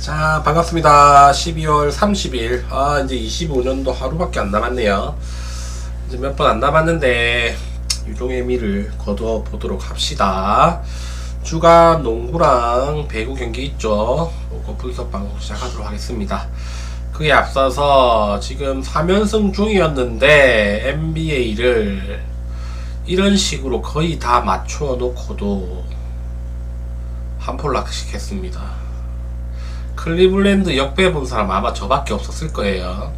자, 반갑습니다. 12월 30일. 아, 이제 25년도 하루밖에 안 남았네요. 이제 몇 번 안 남았는데, 유종의 미를 거두어 보도록 합시다. 주간 농구랑 배구 경기 있죠. 그거 분석 방송 시작하도록 하겠습니다. 그에 앞서서 지금 3연승 중이었는데, NBA를 이런 식으로 거의 다 맞춰 놓고도 한 폴락씩 했습니다. 클리블랜드 역배 본 사람 아마 저밖에 없었을 거예요.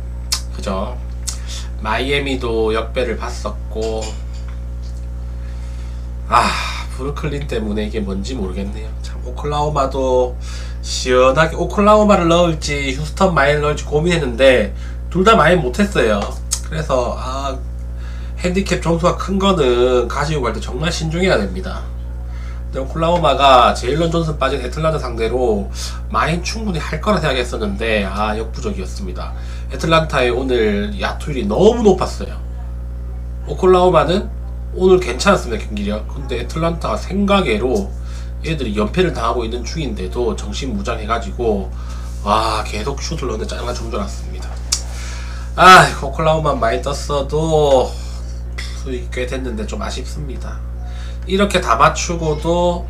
그죠? 마이애미도 역배를 봤었고, 아, 브루클린 때문에 이게 뭔지 모르겠네요. 참, 오클라호마도 시원하게 오클라호마를 넣을지 휴스턴 마일 넣을지 고민했는데, 둘 다 많이 못했어요. 그래서, 아, 핸디캡 점수가 큰 거는 가지고 갈 때 정말 신중해야 됩니다. 오클라호마가 제일런 존슨 빠진 애틀란타 상대로 많이 충분히 할 거라 생각했었는데 아 역부족이었습니다. 애틀란타의 오늘 야투율이 너무 높았어요. 오클라호마는 오늘 괜찮았습니다 경기력. 근데 애틀란타가 생각외로 얘들이 연패를 당하고 있는 중인데도 정신 무장해가지고 와 계속 슛을 넣는데 짜증나 좀 들었습니다. 아 오클라호마 많이 떴어도 수익 꽤 됐는데 좀 아쉽습니다. 이렇게 다 맞추고도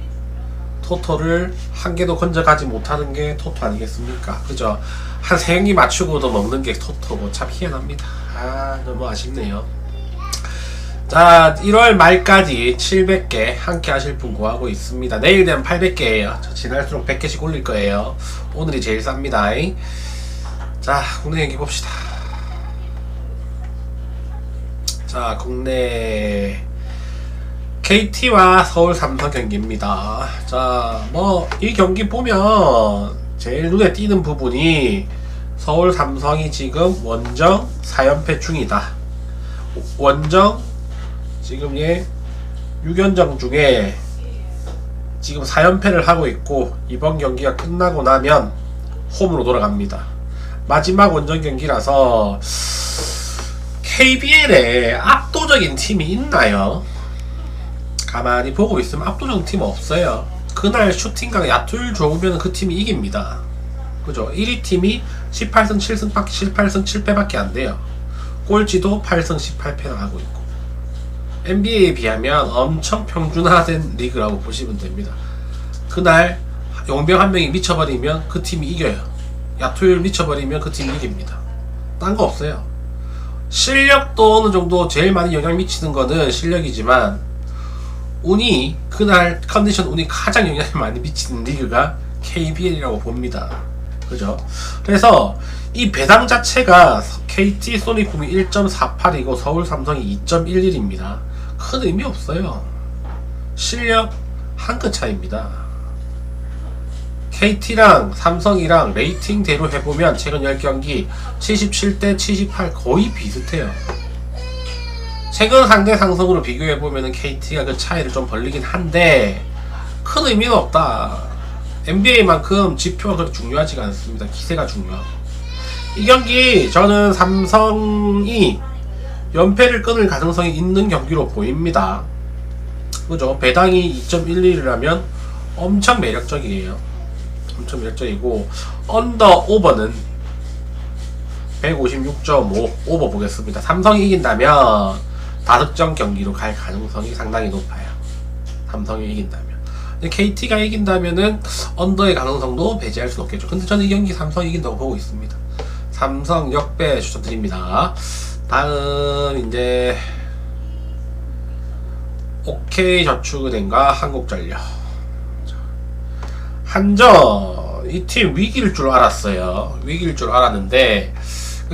토토를 한 개도 건져가지 못하는 게 토토 아니겠습니까? 그죠? 한 세 경기 맞추고도 먹는 게 토토고 참 희한합니다. 아 너무 아쉽네요. 자 1월 말까지 700개 함께 하실 분 구하고 있습니다. 내일 되면 800개예요. 지날수록 100개씩 올릴 거예요. 오늘이 제일 쌉니다. 자 국내 경기 봅시다. 자 국내 KT와 서울 삼성 경기입니다. 자, 뭐, 이 경기 보면 제일 눈에 띄는 부분이 서울 삼성이 지금 원정 4연패 중이다. 원정 지금 얘 6연정 중에 지금 4연패를 하고 있고 이번 경기가 끝나고 나면 홈으로 돌아갑니다. 마지막 원정 경기라서 KBL에 압도적인 팀이 있나요? 가만히 보고 있으면 압도적인 팀 없어요. 그날 슈팅각 야투율 좋으면 그 팀이 이깁니다. 그죠? 1위 팀이 18승 7승 밖에 18승 7패밖에 안 돼요. 꼴찌도 8승 18패 나가고 있고. NBA에 비하면 엄청 평준화된 리그라고 보시면 됩니다. 그날 용병 한 명이 미쳐버리면 그 팀이 이겨요. 야투율 미쳐버리면 그 팀이 이깁니다. 딴 거 없어요. 실력도 어느 정도 제일 많이 영향 미치는 거는 실력이지만 운이 그날 컨디션 운이 가장 영향을 많이 미치는 리그가 KBL이라고 봅니다. 그죠? 그래서 이 배당 자체가 KT 소니품이 1.48이고 서울 삼성이 2.11입니다. 큰 의미 없어요. 실력 한 끗 차이입니다. KT랑 삼성이랑 레이팅대로 해보면 최근 10경기 77대 78 거의 비슷해요. 최근 상대 상성으로 비교해 보면은 KT가 그 차이를 좀 벌리긴 한데 큰 의미는 없다. NBA만큼 지표가 그렇게 중요하지가 않습니다. 기세가 중요하고. 이 경기 저는 삼성이 연패를 끊을 가능성이 있는 경기로 보입니다. 그죠? 배당이 2.11이라면 엄청 매력적이에요. 엄청 매력적이고 언더 오버는 156.5 오버 보겠습니다. 삼성이 이긴다면 다득점 경기로 갈 가능성이 상당히 높아요. 삼성이 이긴다면. KT가 이긴다면은 언더의 가능성도 배제할 수 없겠죠. 근데 저는 이 경기 삼성이 이긴다고 보고 있습니다. 삼성 역배 추천드립니다. 다음 이제 OK 저축은행과 한국전력. 한전 이 팀 위기일 줄 알았어요. 위기일 줄 알았는데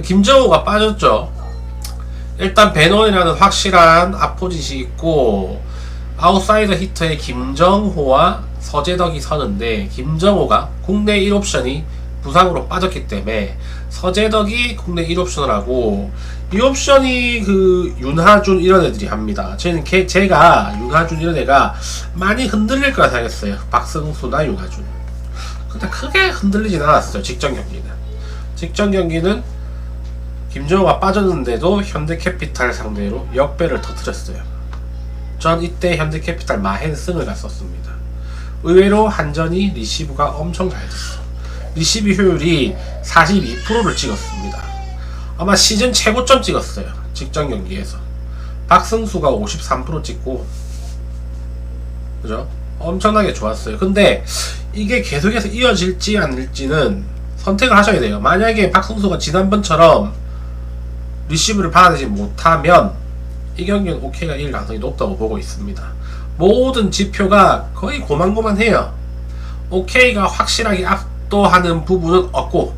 김정우가 빠졌죠. 일단 베논이라는 확실한 아포짓이 있고 아웃사이더 히터의 김정호와 서재덕이 서는데 김정호가 국내 1옵션이 부상으로 빠졌기 때문에 서재덕이 국내 1옵션을 하고 2옵션이 그 윤하준 이런 애들이 합니다. 저는 걔, 제가 윤하준 이런 애가 많이 흔들릴 거라 생각했어요. 박승수나 윤하준. 근데 크게 흔들리진 않았어요. 직전 경기는. 직전 경기는 김정호가 빠졌는데도 현대캐피탈 상대로 역배를 터뜨렸어요. 전 이때 현대캐피탈 마헨승을 갔었습니다. 의외로 한전이 리시브가 엄청 잘 됐어. 리시브 효율이 42%를 찍었습니다. 아마 시즌 최고점 찍었어요. 직전 경기에서. 박승수가 53% 찍고 그죠? 엄청나게 좋았어요. 근데 이게 계속해서 이어질지 않을지는 선택을 하셔야 돼요. 만약에 박승수가 지난번처럼 리시브를 받아내지 못하면 이 경기는 오케이가 이길 가능성이 높다고 보고 있습니다. 모든 지표가 거의 고만고만해요. 오케이가 확실하게 압도하는 부분은 없고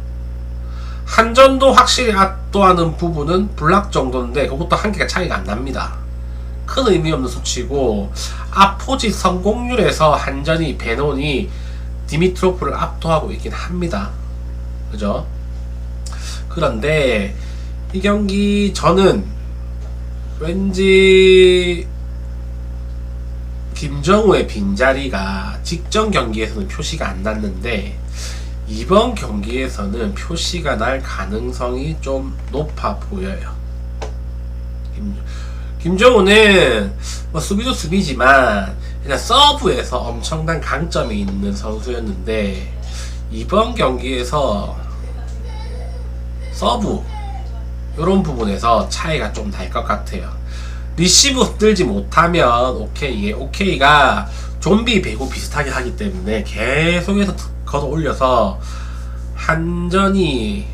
한전도 확실히 압도하는 부분은 블락 정도인데 그것도 한 개가 차이가 안 납니다. 큰 의미 없는 수치고 아포지 성공률에서 한전이 베논이 디미트로프를 압도하고 있긴 합니다. 그죠? 그런데 이 경기 저는 왠지 김정우의 빈자리가 직전 경기에서는 표시가 안 났는데 이번 경기에서는 표시가 날 가능성이 좀 높아 보여요. 김, 김정우는 뭐 수비도 수비지만 그냥 서브에서 엄청난 강점이 있는 선수였는데 이번 경기에서 서브 이런 부분에서 차이가 좀 날 것 같아요. 리시브 흔들지 못하면 오케이 오케이가 좀비 배구 비슷하게 하기 때문에 계속해서 걷어 올려서 한전이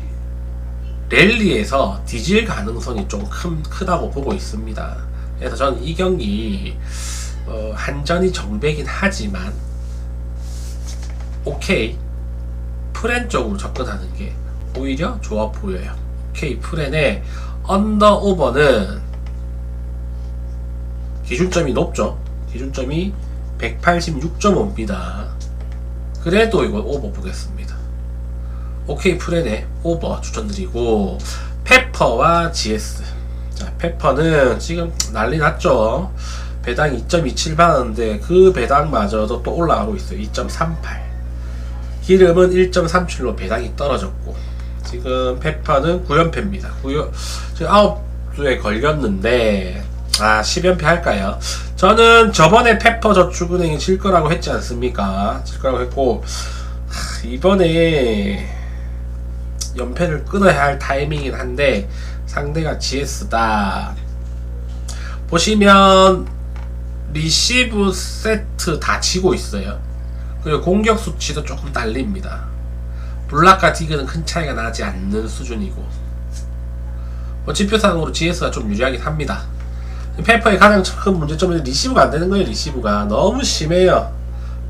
랠리에서 뒤질 가능성이 좀 큰, 크다고 보고 있습니다. 그래서 저는 이 경기 어, 한전이 정배긴 하지만 오케이 프렌 쪽으로 접근하는 게 오히려 좋아 보여요. 오케이 프렌의 언더 오버는 기준점이 높죠. 기준점이 186.5입니다. 그래도 이거 오버 보겠습니다. 오케이 프렌의 오버 추천드리고 페퍼와 GS 자 페퍼는 지금 난리 났죠. 배당 2.27 받았는데 그 배당마저도 또 올라가고 있어요. 2.38 기름은 1.37로 배당이 떨어졌고 지금 페퍼는 9연패입니다. 9연, 지금 9주에 걸렸는데 아 10연패 할까요? 저는 저번에 페퍼 저축은행이 질 거라고 했지 않습니까? 질 거라고 했고 하, 이번에 연패를 끊어야 할 타이밍이긴 한데 상대가 GS다. 보시면 리시브 세트 다 치고 있어요. 그리고 공격 수치도 조금 딸립니다. 블락과 디그는 큰 차이가 나지 않는 수준이고 뭐 지표상으로 GS가 좀 유리하긴 합니다. 페퍼의 가장 큰 문제점은 리시브가 안 되는 거예요. 리시브가 너무 심해요.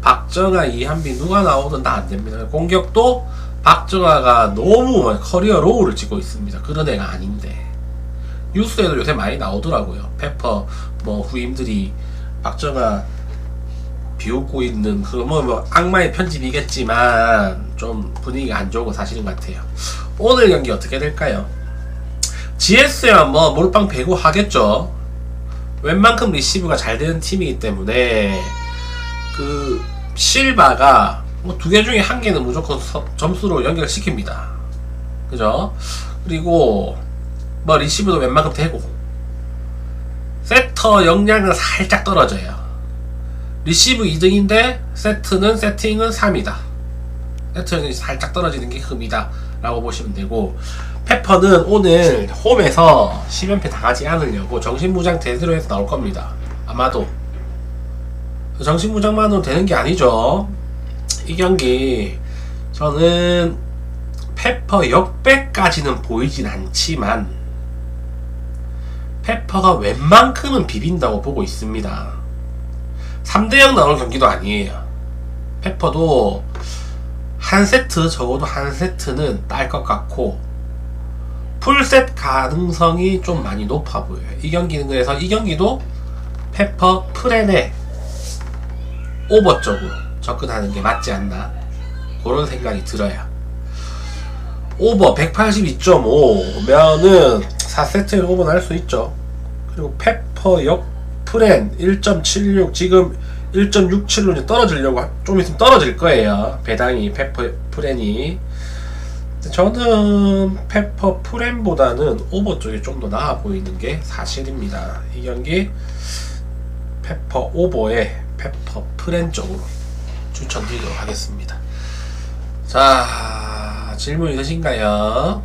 박정아, 이한빈 누가 나오든 다 안 됩니다. 공격도 박정아가 너무 커리어 로우를 찍고 있습니다. 그런 애가 아닌데 뉴스에도 요새 많이 나오더라고요. 페퍼 뭐 후임들이 박정아 비웃고 있는 그뭐 뭐 악마의 편집이겠지만 좀 분위기가 안 좋은 거 사실인 것 같아요. 오늘 경기 어떻게 될까요? GS야 뭐 몰빵 배구 하겠죠. 웬만큼 리시브가 잘 되는 팀이기 때문에 그 실바가 뭐 두 개 중에 한 개는 무조건 서- 점수로 연결시킵니다. 그죠? 그리고 뭐 리시브도 웬만큼 되고 세터 역량은 살짝 떨어져요. 리시브 2등인데 세트는 세팅은 3이다. 세트는 살짝 떨어지는 게 흠이다. 라고 보시면 되고 페퍼는 오늘 홈에서 10연패 당하지 않으려고 정신무장 대대로 해서 나올 겁니다. 아마도 정신무장만으로 되는 게 아니죠. 이 경기 저는 페퍼 역배까지는 보이진 않지만 페퍼가 웬만큼은 비빈다고 보고 있습니다. 3대0 나오는 경기도 아니에요. 페퍼도 한 세트 적어도 한 세트는 딸 것 같고 풀셋 가능성이 좀 많이 높아 보여요. 이 경기는 그래서 이 경기도 페퍼 프렌의 오버 쪽으로 접근하는 게 맞지 않나 그런 생각이 들어요. 오버 182.5면은 4세트를 오버 날 수 있죠. 그리고 페퍼 역 프렌 1.76 지금 1.67로 이제 떨어지려고 하- 좀 있으면 떨어질 거예요. 배당이 페퍼 프렌이. 저는 페퍼 프렌보다는 오버 쪽이 좀 더 나아 보이는 게 사실입니다. 이 경기 페퍼 오버에 페퍼 프렌 쪽으로 추천드리도록 하겠습니다. 자, 질문 있으신가요?